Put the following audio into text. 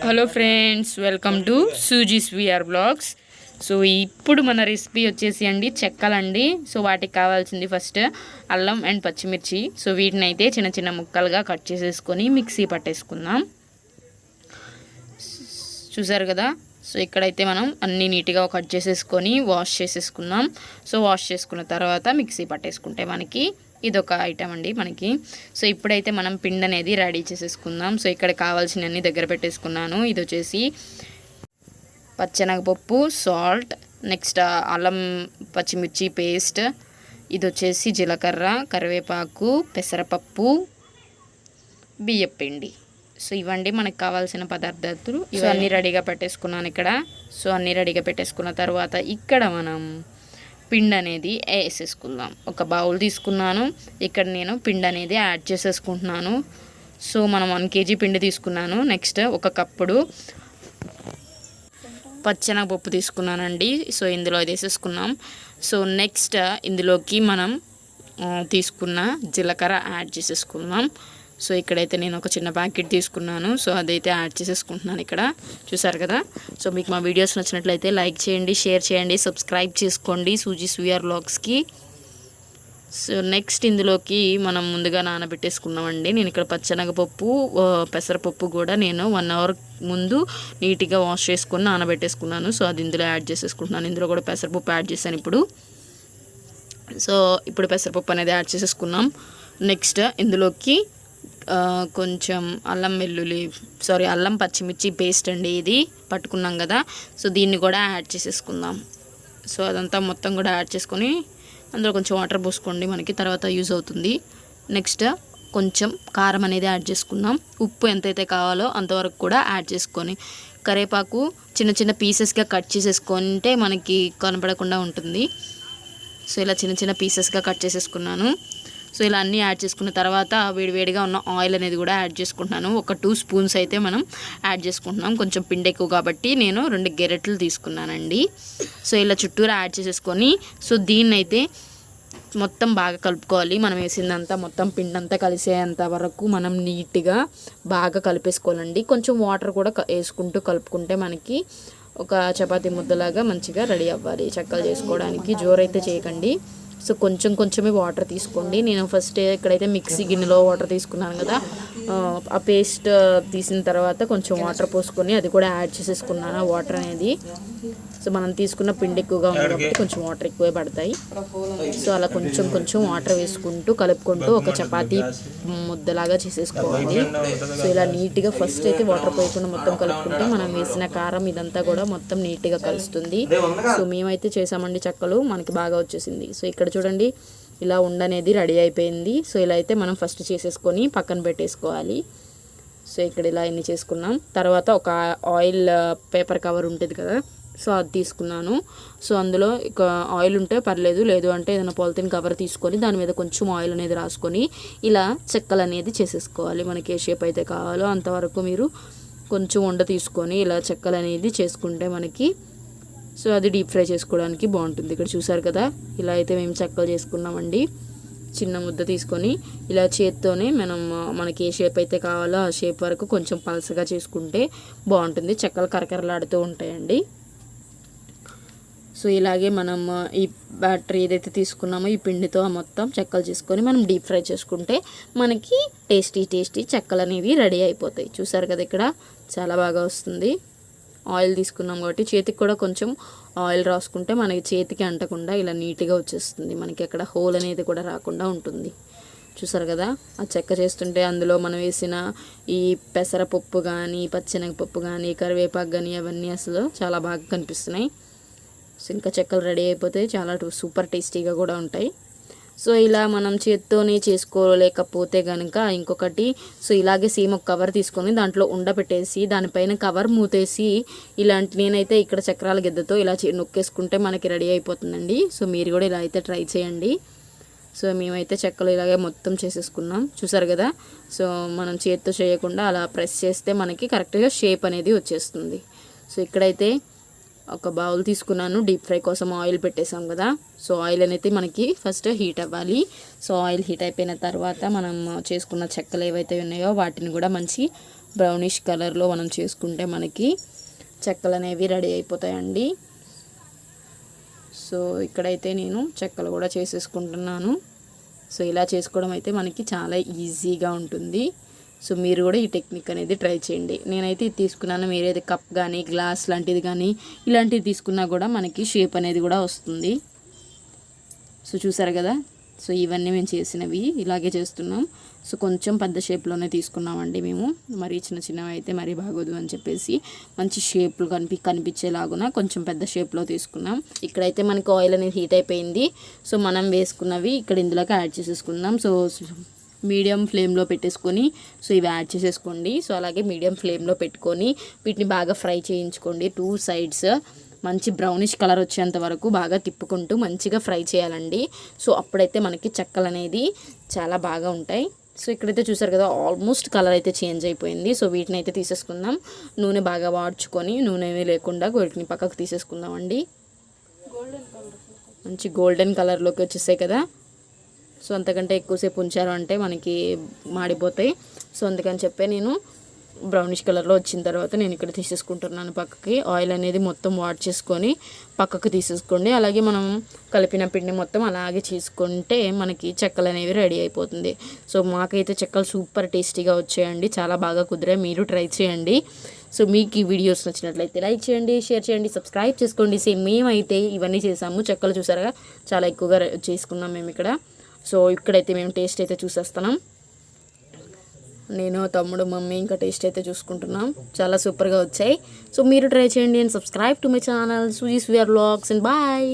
Hello friends welcome to Suji's VR blogs so ఇప్పుడు మన recipe వచ్చేసి అండి చెక్కలండి. సో వాటికి కావాల్సింది ఫస్ట్ అల్లం అండ్ పచ్చిమిర్చి. సో వీటిని అయితే చిన్న చిన్న ముక్కలుగా కట్ చేసేసుకొని మిక్సీ పట్టేసుకుందాం. చూసారు కదా? సో ఇక్కడైతే మనం అన్నీ నీట్గా కట్ చేసేసుకొని వాష్ చేసేసుకుందాం. సో వాష్ చేసుకున్న తర్వాత మిక్సీ పట్టేసుకుంటే మనకి ఇదొక ఐటమ్ అండి మనకి. సో ఇప్పుడైతే మనం పిండి అనేది రెడీ చేసేసుకుందాం. సో ఇక్కడ కావాల్సినవన్నీ దగ్గర పెట్టేసుకున్నాను. ఇది వచ్చేసి పచ్చెనగపప్పు సాల్ట్ నెక్స్ట్ అల్లం పచ్చిమిర్చి పేస్ట్ ఇది వచ్చేసి జీలకర్ర కరివేపాకు పెసరపప్పు బియ్యపిండి. సో ఇవండి మనకు కావాల్సిన పదార్థాలు. ఇవన్నీ రెడీగా పెట్టేసుకున్నాను ఇక్కడ. సో అన్నీ రెడీగా పెట్టేసుకున్న తర్వాత ఇక్కడ మనం పిండి అనేది వేసేసుకుందాం ఒక బౌల్ తీసుకున్నాను. ఇక్కడ నేను పిండి అనేది యాడ్ చేసేసుకుంటున్నాను. సో మనం వన్ కేజీ పిండి తీసుకున్నాను. నెక్స్ట్ ఒక కప్పుడు పచ్చెనగపప్పు తీసుకున్నానండి. సో ఇందులో వేసేసుకున్నాం. సో నెక్స్ట్ ఇందులోకి మనం తీసుకున్న జీలకర్ర యాడ్ చేసేసుకుందాం. సో ఇక్కడైతే నేను ఒక చిన్న ప్యాకెట్ తీసుకున్నాను. సో అదైతే యాడ్ చేసేసుకుంటున్నాను ఇక్కడ. చూసారు కదా? సో మీకు మా వీడియోస్ నచ్చినట్లయితే లైక్ చేయండి షేర్ చేయండి సబ్స్క్రైబ్ చేసుకోండి సూజీ స్వీఆర్ బ్లాగ్స్కి సో నెక్స్ట్ ఇందులోకి మనం ముందుగా నానబెట్టేసుకున్నామండి. నేను ఇక్కడ పచ్చనగపప్పు పెసరపప్పు కూడా నేను వన్ అవర్ ముందు నీట్గా వాష్ చేసుకొని నానబెట్టేసుకున్నాను. సో అది ఇందులో యాడ్ చేసేసుకుంటున్నాను. ఇందులో కూడా పెసరపప్పు యాడ్ చేశాను ఇప్పుడు. సో ఇప్పుడు పెసరపప్పు అనేది యాడ్ చేసేసుకున్నాం. నెక్స్ట్ ఇందులోకి కొంచెం అల్లం వెల్లుల్లి సారీ అల్లం పచ్చిమిర్చి పేస్ట్ అండి ఇది పట్టుకున్నాం కదా. సో దీన్ని కూడా యాడ్ చేసేసుకుందాం. సో అదంతా మొత్తం కూడా యాడ్ చేసుకొని అందులో కొంచెం వాటర్ పోసుకోండి మనకి తర్వాత యూజ్ అవుతుంది. నెక్స్ట్ కొంచెం కారం అనేది యాడ్ చేసుకుందాం. ఉప్పు ఎంతైతే కావాలో అంతవరకు కూడా యాడ్ చేసుకొని కరివేపాకు చిన్న చిన్న పీసెస్గా కట్ చేసేసుకుంటే మనకి కనపడకుండా ఉంటుంది. సో ఇలా చిన్న చిన్న పీసెస్గా కట్ చేసేసుకున్నాను. సో ఇలా అన్నీ యాడ్ చేసుకున్న తర్వాత వేడివేడిగా ఉన్న ఆయిల్ అనేది కూడా యాడ్ చేసుకుంటున్నాను. ఒక టూ స్పూన్స్ అయితే మనం యాడ్ చేసుకుంటున్నాం. కొంచెం పిండి ఎక్కువ కాబట్టి నేను రెండు గెరెట్లు తీసుకున్నానండి. సో ఇలా చుట్టూరా యాడ్ చేసేసుకొని సో దీన్నైతే మొత్తం బాగా కలుపుకోవాలి. మనం వేసిందంతా మొత్తం పిండంతా కలిసేంత వరకు మనం నీట్గా బాగా కలిపేసుకోవాలండి. కొంచెం వాటర్ కూడా వేసుకుంటూ కలుపుకుంటే మనకి ఒక చపాతీ ముద్దలాగా మంచిగా రెడీ అవ్వాలి. చక్కలు చేసుకోవడానికి జోరైతే చేయకండి. సో కొంచెం కొంచెమే వాటర్ తీసుకోండి. నేను ఫస్ట్ ఇక్కడైతే మిక్సీ గిన్నెలో వాటర్ తీసుకున్నాను కదా ఆ, పేస్ట్ తీసిన తర్వాత కొంచెం వాటర్ పోసుకొని అది కూడా యాడ్ చేసేసుకున్నాను ఆ వాటర్ అనేది. సో మనం తీసుకున్న పిండి ఎక్కువగా ఉంది కాబట్టి కొంచెం వాటర్ ఎక్కువే పడతాయి. సో అలా కొంచెం కొంచెం వాటర్ వేసుకుంటూ కలుపుకుంటూ ఒక చపాతీ ముద్దలాగా చేసేసుకోవాలి. సో ఇలా నీట్గా ఫస్ట్ అయితే వాటర్ పోయకుండా మొత్తం కలుపుకుంటే మనం వేసిన కారం ఇదంతా కూడా మొత్తం నీట్గా కలుస్తుంది. సో మేమైతే చేసామండి చెక్కలు మనకి బాగా వచ్చేసింది. సో ఇక్కడ చూడండి ఇలా ఉండనేది రెడీ అయిపోయింది. సో ఇలా అయితే మనం ఫస్ట్ చేసేసుకొని పక్కన పెట్టేసుకోవాలి. సో ఇక్కడ ఇలా ఎన్ని చేసుకున్నాం. తర్వాత ఒక ఆయిల్ పేపర్ కవర్ ఉంటుంది కదా సో అది తీసుకున్నాను. సో అందులో ఇక ఆయిల్ ఉంటే పర్లేదు లేదు అంటే ఏదైనా పాలిథిన్ కవర్ తీసుకొని దాని మీద కొంచెం ఆయిల్ అనేది రాసుకొని ఇలా చెక్కలు అనేది చేసేసుకోవాలి. మనకి ఏ షేప్ అయితే కావాలో అంతవరకు మీరు కొంచెం వండ తీసుకొని ఇలా చెక్కలు అనేది చేసుకుంటే మనకి సో అది డీప్ ఫ్రై చేసుకోవడానికి బాగుంటుంది. ఇక్కడ చూసారు కదా? ఇలా అయితే మేము చెక్కలు చేసుకున్నామండి. చిన్న ముద్ద తీసుకొని ఇలా చేత్తోనే మనం మనకి ఏ షేప్ అయితే కావాలో ఆ షేప్ వరకు కొంచెం పలసగా చేసుకుంటే బాగుంటుంది. చెక్కలు కరకరలాడుతూ ఉంటాయండి. సో ఇలాగే మనం ఈ బ్యాటరీ ఏదైతే తీసుకున్నామో ఈ పిండితో మొత్తం చెక్కలు చేసుకొని మనం డీప్ ఫ్రై చేసుకుంటే మనకి టేస్టీ టేస్టీ చెక్కలు అనేవి రెడీ అయిపోతాయి. చూసారు కదా ఇక్కడ? చాలా బాగా వస్తుంది. ఆయిల్ తీసుకున్నాం కాబట్టి చేతికి కూడా కొంచెం ఆయిల్ రాసుకుంటే మనకి చేతికి అంటకుండా ఇలా నీట్గా వచ్చేస్తుంది. మనకి అక్కడ హోల్ అనేది కూడా రాకుండా ఉంటుంది. చూసారు కదా? ఆ చెక్క చేస్తుంటే అందులో మనం వేసిన ఈ పెసరపప్పు కానీ పచ్చెనగపప్పు కానీ కరివేపాకు కానీ అవన్నీ అసలు చాలా బాగా కనిపిస్తున్నాయి. ఇంకా చెక్కలు రెడీ అయిపోతే చాలా సూపర్ టేస్టీగా కూడా ఉంటాయి. సో ఇలా మనం చేత్తోనే చేసుకోలేకపోతే కనుక ఇంకొకటి సో ఇలాగే సేమ్ ఒక కవర్ తీసుకొని దాంట్లో ఉండబెట్టేసి దానిపైన కవర్ మూతేసి ఇలాంటి నేనైతే ఇక్కడ చక్రాల గిద్దతో ఇలా చే- నొక్కేసుకుంటే మనకి రెడీ అయిపోతుందండి. సో మీరు కూడా ఇలా అయితే ట్రై చేయండి. సో మేమైతే చెక్కలు ఇలాగే మొత్తం చేసేసుకున్నాం. చూసారు కదా? సో మనం చేత్తో చేయకుండా అలా ప్రెస్ చేస్తే మనకి కరెక్ట్గా షేప్ అనేది వచ్చేస్తుంది. సో ఇక్కడైతే ఒక బౌల్ తీసుకున్నాను డీప్ ఫ్రై కోసం ఆయిల్ పెట్టేసాం కదా. సో ఆయిల్ అనేది మనకి ఫస్ట్ హీట్ అవ్వాలి. సో ఆయిల్ హీట్ అయిపోయిన తర్వాత మనం చేసుకున్న చెక్కలు ఏవైతే ఉన్నాయో వాటిని కూడా మంచి బ్రౌనిష్ కలర్లో మనం చేసుకుంటే మనకి చెక్కలు అనేవి రెడీ అయిపోతాయండి. సో ఇక్కడైతే నేను చెక్కలు కూడా చేసేసుకుంటున్నాను. సో ఇలా చేసుకోవడం అయితే మనకి చాలా ఈజీగా ఉంటుంది. సో మీరు కూడా ఈ టెక్నిక్ అనేది ట్రై చేయండి. నేనైతే ఇది తీసుకున్నాను. మీరేది కప్ కానీ గ్లాస్ లాంటిది కానీ ఇలాంటివి తీసుకున్నా కూడా మనకి షేప్ అనేది కూడా వస్తుంది. సో చూసారు కదా? సో ఇవన్నీ మేము చేసినవి ఇలాగే చేస్తున్నాం. సో కొంచెం పెద్ద షేప్లోనే తీసుకున్నామండి మేము. మరి చిన్న చిన్నవి అయితే మరీ బాగోదు అని చెప్పేసి మంచి షేప్లు కనిపి కనిపించేలాగున కొంచెం పెద్ద షేప్లో తీసుకున్నాం. ఇక్కడైతే మనకి ఆయిల్ అనేది హీట్ అయిపోయింది. సో మనం వేసుకున్నవి ఇక్కడ ఇందులోకి యాడ్ చేసేసుకుందాం. సో మీడియం ఫ్లేమ్లో పెట్టేసుకొని సో ఇవి యాడ్ చేసేసుకోండి. సో అలాగే మీడియం ఫ్లేమ్లో పెట్టుకొని వీటిని బాగా ఫ్రై చేయించుకోండి. టూ సైడ్స్ మంచి బ్రౌనిష్ కలర్ వచ్చేంత వరకు బాగా తిప్పుకుంటూ మంచిగా ఫ్రై చేయాలండి. సో అప్పుడైతే మనకి చెక్కలు అనేది చాలా బాగా ఉంటాయి. సో ఇక్కడైతే చూసారు కదా ఆల్మోస్ట్ కలర్ అయితే చేంజ్ అయిపోయింది. సో వీటిని అయితే తీసేసుకుందాం. నూనె బాగా వాడ్చుకొని నూనె లేకుండా వీటిని పక్కకు తీసేసుకుందామండి. మంచి గోల్డెన్ కలర్లోకి వచ్చేసాయి కదా. సో అంతకంటే ఎక్కువసేపు ఉంచారు అంటే మనకి మాడిపోతాయి. సో అందుకని చెప్పే నేను బ్రౌనిష్ కలర్లో వచ్చిన తర్వాత నేను ఇక్కడ తీసేసుకుంటున్నాను పక్కకి. ఆయిల్ అనేది మొత్తం వాట్ చేసుకొని పక్కకు తీసేసుకోండి. అలాగే మనం కలిపిన పిండి మొత్తం అలాగే చేసుకుంటే మనకి చెక్కలు అనేవి రెడీ అయిపోతుంది. సో మాకైతే చెక్కలు సూపర్ టేస్టీగా వచ్చాయండి. చాలా బాగా కుదిరే మీరు ట్రై చేయండి. సో మీకు ఈ వీడియోస్ నచ్చినట్లయితే లైక్ చేయండి షేర్ చేయండి సబ్స్క్రైబ్ చేసుకోండి. సేమ్ మేమైతే ఇవన్నీ చేసాము. చెక్కలు చూసారుగా? చాలా ఎక్కువగా చేసుకున్నాం మేము ఇక్కడ. సో ఇక్కడైతే మేము టేస్ట్ అయితే చూసేస్తున్నాం. నేను తమ్ముడు మమ్మీ ఇంకా టేస్ట్ అయితే చూసుకుంటున్నాం. చాలా సూపర్గా వచ్చాయి. సో మీరు ట్రై చేయండి and subscribe to my channel. Suzie's wear looks and bye